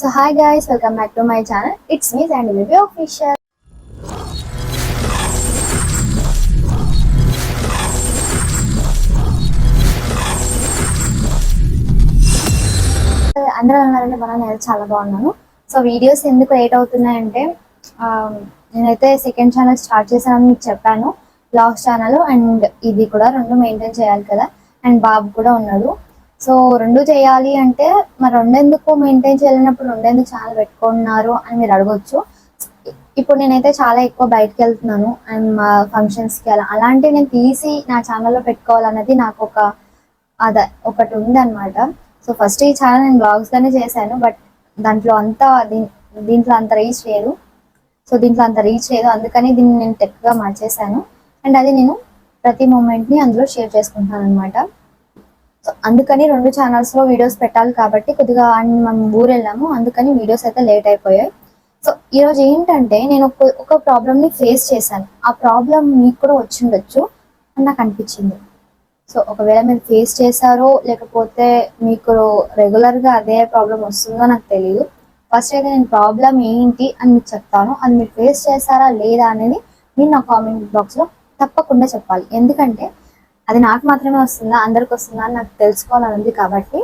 So hi guys welcome back to my channel it's me and Baby official అందరూ ఉన్నారంటే మనం నేను చాలా బాగున్నాను. సో వీడియోస్ ఎందుకు లేట్ అవుతున్నాయంటే um, నేనైతే సెకండ్ ఛానల్ స్టార్ట్ చేశానని మీకు చెప్పాను బ్లాగ్ ఛానల్ అండ్ ఇది కూడా రెండు మెయింటైన్ చేయాలి కదా. అండ్ బాబు కూడా ఉన్నాడు. సో రెండు చేయాలి అంటే మరి రెండెందుకు మెయింటైన్ చేయలేనప్పుడు రెండెందుకు ఛానల్ పెట్టుకున్నారు అని మీరు అడగొచ్చు. ఇప్పుడు నేనైతే చాలా ఎక్కువ బయటకు వెళ్తున్నాను అండ్ మా ఫంక్షన్స్కి అలా. అలాంటివి నేను తీసి నా ఛానల్లో పెట్టుకోవాలన్నది నాకు ఒక అద ఒకటి ఉందన్నమాట. సో ఫస్ట్ ఈ ఛానల్ నేను బ్లాగ్స్గానే చేశాను బట్ దాంట్లో అంతా దీ దీంట్లో అంత రీచ్ లేదు. సో దీంట్లో అంత రీచ్ లేదు అందుకని దీన్ని నేను టెక్గా మార్చేశాను. అండ్ అది నేను ప్రతి మూమెంట్ని అందులో షేర్ చేసుకుంటాను అనమాట అందుకని రెండు ఛానల్స్లో వీడియోస్ పెట్టాలి కాబట్టి కొద్దిగా మనం ఊరు వెళ్ళాము అందుకని వీడియోస్ అయితే లేట్ అయిపోయాయి. సో ఈ రోజు ఏంటంటే నేను ఒక ఒక ప్రాబ్లమ్ని ఫేస్ చేశాను. ఆ ప్రాబ్లం మీకు కూడా వచ్చి ఉండొచ్చు అని నాకు అనిపించింది. సో ఒకవేళ మీరు ఫేస్ చేశారో లేకపోతే మీకు రెగ్యులర్గా అదే ప్రాబ్లం వస్తుందో నాకు తెలియదు ఫస్ట్ అయితే నేను ప్రాబ్లం ఏంటి అని మీకు చెప్తాను. అది మీరు ఫేస్ చేశారా లేదా అనేది మీరు నా కామెంట్ బాక్స్లో తప్పకుండా చెప్పాలి. ఎందుకంటే అది నాకు మాత్రమే వస్తుందా అందరికి వస్తుందా అని నాకు తెలుసుకోవాలని ఉంది కాబట్టి.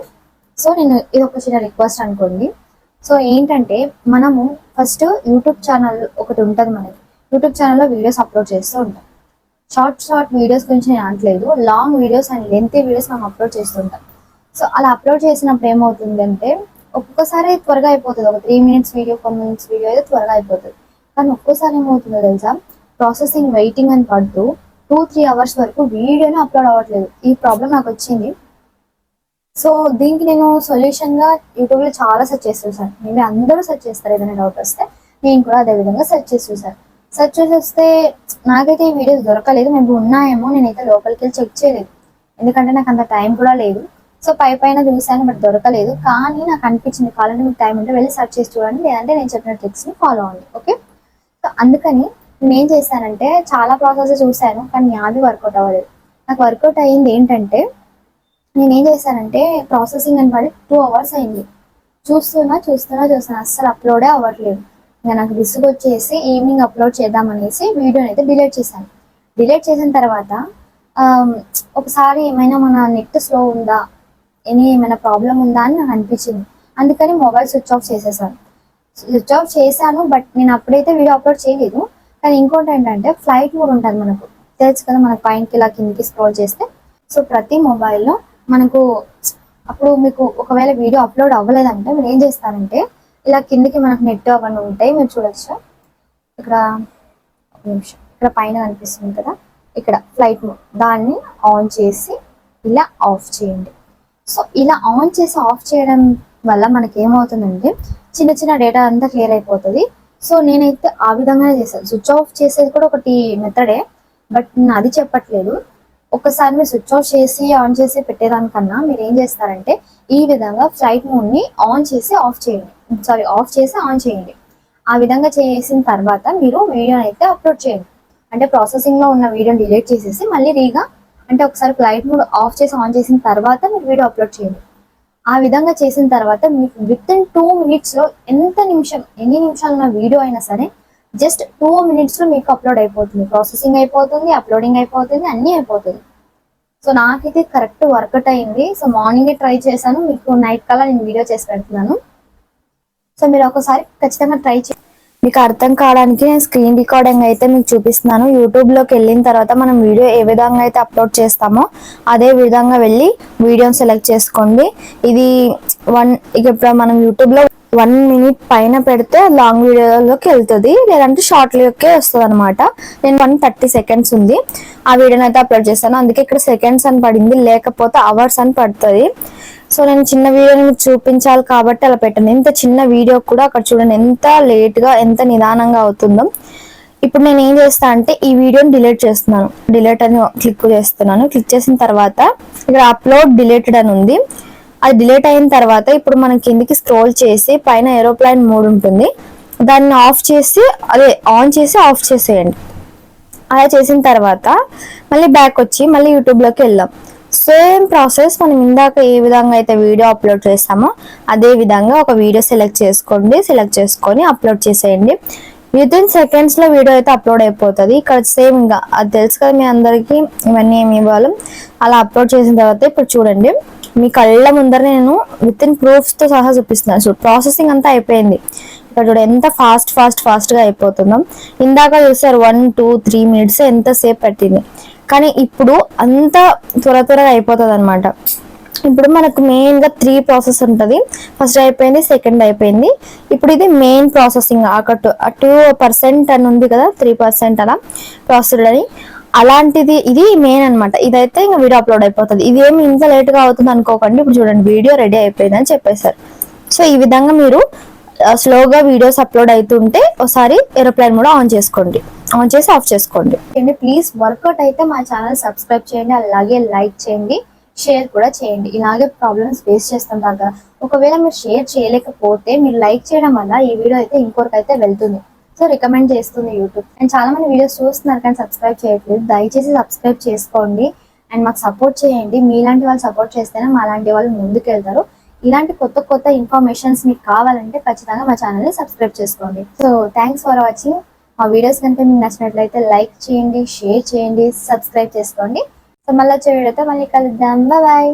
సో నేను ఇది ఒక చిన్న రిక్వెస్ట్ అనుకోండి. సో ఏంటంటే మనము ఫస్ట్ యూట్యూబ్ ఛానల్ ఒకటి ఉంటుంది మనకి. యూట్యూబ్ ఛానల్లో వీడియోస్ అప్లోడ్ చేస్తూ ఉంటాం. షార్ట్ షార్ట్ వీడియోస్ గురించి నేను అనట్లేదు. Long videos and lengthy videos మనం అప్లోడ్ చేస్తుంటాం సో అలా అప్లోడ్ చేసినప్పుడు ఏమవుతుందంటే ఒక్కొక్కసారి త్వరగా అయిపోతుంది. ఒక three minutes video four minutes video అయితే త్వరగా అయిపోతుంది. కానీ ఒక్కోసారి ఏమవుతుందో తెలుసా? ప్రాసెసింగ్ వెయిటింగ్ అని పడుతూ టూ త్రీ అవర్స్ వరకు వీడియోనే అప్లోడ్ అవ్వట్లేదు. ఈ ప్రాబ్లం నాకు వచ్చింది. సో దీనికి నేను సొల్యూషన్గా యూట్యూబ్లో చాలా సెర్చ్ చేసి చూసాను మేబీ అందరూ సెర్చ్ చేస్తారు ఏదైనా డౌట్ వస్తే నేను కూడా అదే విధంగా సెర్చ్ చేసి చూసాను సెర్చ్ చేసి వస్తే నాకైతే ఈ వీడియోస్ దొరకలేదు. మేము ఉన్నాయేమో నేనైతే లోపలికి వెళ్ళి చెక్ చేయలేదు. ఎందుకంటే నాకు అంత టైం కూడా లేదు. సో పై పైన చూసాను బట్ దొరకలేదు. కానీ నాకు అనిపించింది కావాలంటే మీకు టైం ఉంటే వెళ్ళి సెర్చ్ చేసి చూడండి. లేదంటే నేను చెప్పిన ట్రిక్స్ని ఫాలో అవ్వండి. ఓకే సో అందుకని నేను ఏం చేశానంటే చాలా ప్రాసెస్ చూశాను కానీ నాది వర్కౌట్ అవ్వలేదు. నాకు వర్కౌట్ అయ్యింది ఏంటంటే నేను ఏం చేశానంటే ప్రాసెసింగ్ అని పడి టూ అవర్స్ అయింది. చూస్తున్నా చూస్తున్నా చూస్తున్నా అస్సలు అప్లోడే అవ్వట్లేదు. ఇంకా నాకు విసుగు వచ్చేసి ఈవినింగ్ అప్లోడ్ చేద్దామనేసి వీడియోని అయితే డిలీట్ చేశాను. డిలీట్ చేసిన తర్వాత ఒకసారి ఏమైనా మన నెట్ స్లో ఉందా? ఎనీ ఏమైనా ప్రాబ్లం ఉందా అని నాకు అనిపించింది. అందుకని మొబైల్ స్విచ్ ఆఫ్ చేసేసాను. స్విచ్ ఆఫ్ చేశాను బట్ నేను అప్పుడైతే వీడియో అప్లోడ్ చేయలేదు. కానీ ఇంకోటి ఏంటంటే ఫ్లైట్ మోడ్ ఉంటుంది మనకు. తెలుసు కదా మన పైనకి ఇలా కిందికి స్క్రోల్ చేస్తే. సో ప్రతి మొబైల్లో మనకు అప్పుడు మీకు ఒకవేళ వీడియో అప్లోడ్ అవ్వలేదంటే మీరు ఏం చేస్తారంటే ఇలా కిందికి మనకు నెట్ అవన్నీ ఉంటాయి మీరు చూడొచ్చు. ఇక్కడ ఒక నిమిషం. ఇక్కడ పైన కనిపిస్తుంది కదా ఇక్కడ ఫ్లైట్ మోడ్ దాన్ని ఆన్ చేసి ఇలా ఆఫ్ చేయండి. సో ఇలా ఆన్ చేసి ఆఫ్ చేయడం వల్ల మనకి ఏమవుతుందంటే చిన్న చిన్న డేటా అంతా క్లియర్ అయిపోతుంది. సో నేనైతే ఆ విధంగానే చేశాను. స్విచ్ ఆఫ్ చేసేది కూడా ఒకటి మెథడే బట్ నేను అది చెప్పట్లేదు. ఒకసారి మీరు స్విచ్ ఆఫ్ చేసి ఆన్ చేసి పెట్టేదానికన్నా మీరు ఏం చేస్తారంటే ఈ విధంగా ఫ్లైట్ మోడ్ని ఆన్ చేసి ఆఫ్ చేయండి. సారీ ఆఫ్ చేసి ఆన్ చేయండి. ఆ విధంగా చేసిన తర్వాత మీరు వీడియోని అయితే అప్లోడ్ చేయండి. అంటే ప్రాసెసింగ్లో ఉన్న వీడియోని డిలీట్ చేసేసి మళ్ళీ రీగా అంటే ఒకసారి ఫ్లైట్ మోడ్ ఆఫ్ చేసి ఆన్ చేసిన తర్వాత మీరు వీడియో అప్లోడ్ చేయండి. ఆ విధంగా చేసిన తర్వాత మీకు విత్ ఇన్ టూ మినిట్స్లో ఎంత నిమిషం ఎన్ని నిమిషాలు నా వీడియో అయినా సరే జస్ట్ టూ మినిట్స్లో మీకు అప్లోడ్ అయిపోతుంది. ప్రాసెసింగ్ అయిపోతుంది అప్లోడింగ్ అయిపోతుంది అన్నీ అయిపోతుంది. సో నాకైతే కరెక్ట్ వర్కౌట్ అయింది. సో మార్నింగ్ ట్రై చేశాను. మీకు నైట్ కల్లా నేను వీడియో చేసి పెడుతున్నాను. సో మీరు ఒకసారి ఖచ్చితంగా ట్రై చేయండి. మీకు అర్థం కావడానికి నేను స్క్రీన్ రికార్డింగ్ అయితే మీకు చూపిస్తున్నాను. యూట్యూబ్లోకి వెళ్ళిన తర్వాత మనం వీడియో ఏ విధంగా అయితే అప్లోడ్ చేస్తామో అదే విధంగా వెళ్ళి వీడియోని సెలెక్ట్ చేసుకోండి. ఇది వన్ ఇక ఇప్పుడు మనం యూట్యూబ్లో వన్ మినిట్ పైన పెడితే లాంగ్ వీడియోలోకి వెళ్తుంది. లేదంటే షార్ట్ లోకే వస్తుంది అనమాట నేను వన్ థర్టీ సెకండ్స్ ఉంది. ఆ వీడియోని అయితే అప్లోడ్ చేస్తాను. అందుకే ఇక్కడ సెకండ్స్ అని పడింది. లేకపోతే అవర్స్ అని పడుతుంది. సో నేను చిన్న వీడియోని మీకు చూపించాలి కాబట్టి అలా పెట్టాను. ఇంత చిన్న వీడియో కూడా అక్కడ చూడండి ఎంత లేట్గా ఎంత నిదానంగా అవుతుందో. ఇప్పుడు నేను ఏం చేస్తా అంటే ఈ వీడియోని డిలీట్ చేస్తున్నాను. డిలీట్ అని క్లిక్ చేస్తున్నాను. క్లిక్ చేసిన తర్వాత ఇక్కడ అప్లోడ్ డిలీటెడ్ అని ఉంది. అది డిలీట్ అయిన తర్వాత ఇప్పుడు మనం కిందికి స్క్రోల్ చేసి పైన ఏరోప్లైన్ మోడ్ ఉంటుంది. దాన్ని ఆఫ్ చేసి అదే ఆన్ చేసి ఆఫ్ చేసేయండి. అలా చేసిన తర్వాత మళ్ళీ బ్యాక్ వచ్చి మళ్ళీ యూట్యూబ్లోకి వెళ్దాం. సేమ్ ప్రాసెస్ మనం ఇందాక ఏ విధంగా అయితే వీడియో అప్లోడ్ చేస్తామో అదే విధంగా ఒక వీడియో సెలెక్ట్ చేసుకోండి సెలెక్ట్ చేసుకొని అప్లోడ్ చేసేయండి. విత్ ఇన్ సెకండ్స్లో వీడియో అయితే అప్లోడ్ అయిపోతుంది. ఇక్కడ సేమ్ ఇంకా అది తెలుసు కదా మీ అందరికీ ఇవన్నీ ఏమి ఇవ్వాలి. అలా అప్లోడ్ చేసిన తర్వాత ఇప్పుడు చూడండి. మీ కళ్ళ ముందర నేను విత్ ఇన్ ప్రూఫ్స్తో సహా చూపిస్తున్నాను సో ప్రాసెసింగ్ అంతా అయిపోయింది. ఇక్కడ చూడ ఎంత ఫాస్ట్ ఫాస్ట్ ఫాస్ట్గా అయిపోతుందో. ఇందాక చూసారు వన్ టూ త్రీ మినిట్స్ ఎంత సేపు పట్టింది. కానీ ఇప్పుడు అంత త్వర త్వరగా అయిపోతుంది అనమాట ఇప్పుడు మనకు మెయిన్గా త్రీ ప్రాసెస్ ఉంటుంది. ఫస్ట్ అయిపోయింది సెకండ్ అయిపోయింది. ఇప్పుడు ఇది మెయిన్ ప్రాసెసింగ్ అక్కడ టూ పర్సెంట్ అని ఉంది కదా త్రీ పర్సెంట్ అలా ప్రాసెస్డ్ అని. అలాంటిది ఇది మెయిన్ అన్నమాట. ఇదైతే ఇంకా వీడియో అప్లోడ్ అయిపోతుంది. ఇది ఏమి ఇంత లేట్గా అవుతుంది అనుకోకండి. ఇప్పుడు చూడండి వీడియో రెడీ అయిపోయింది అని చెప్పేశారు. సో ఈ విధంగా మీరు స్లోగా వీడియోస్ అప్లోడ్ అవుతుంటే ఒకసారి ఏరోప్లేన్ కూడా ఆన్ చేసుకోండి. ఆన్ చేసి ఆఫ్ చేసుకోండి. ప్లీజ్ వర్కౌట్ అయితే మా ఛానల్ సబ్స్క్రైబ్ చేయండి అలాగే లైక్ చేయండి షేర్ కూడా చేయండి. ఇలాగే ప్రాబ్లమ్స్ ఫేస్ చేస్తుంటారు కదా. ఒకవేళ మీరు షేర్ చేయలేకపోతే మీరు లైక్ చేయడం వల్ల ఈ వీడియో అయితే ఇంకొకరికి అయితే వెళ్తుంది. సో రికమెండ్ చేస్తుంది యూట్యూబ్. అండ్ చాలా మంది వీడియోస్ చూస్తున్నారు కానీ సబ్స్క్రైబ్ చేయట్లేదు. దయచేసి సబ్స్క్రైబ్ చేసుకోండి. అండ్ మాకు సపోర్ట్ చేయండి. మీలాంటి వాళ్ళు సపోర్ట్ చేస్తేనే మా లాంటి వాళ్ళు ముందుకు వెళ్తారు ఇలాంటి కొత్త కొత్త ఇన్ఫర్మేషన్స్ మీకు కావాలంటే ఖచ్చితంగా మా ఛానల్ని సబ్స్క్రైబ్ చేసుకోండి. సో థ్యాంక్స్ ఫర్ వాచింగ్ మా వీడియోస్ కనుక మీకు నచ్చినట్లయితే లైక్ చేయండి షేర్ చేయండి సబ్స్క్రైబ్ చేసుకోండి. సో మళ్ళీ వచ్చే వీడియోతో మళ్ళీ కలుద్దాం. బాయ్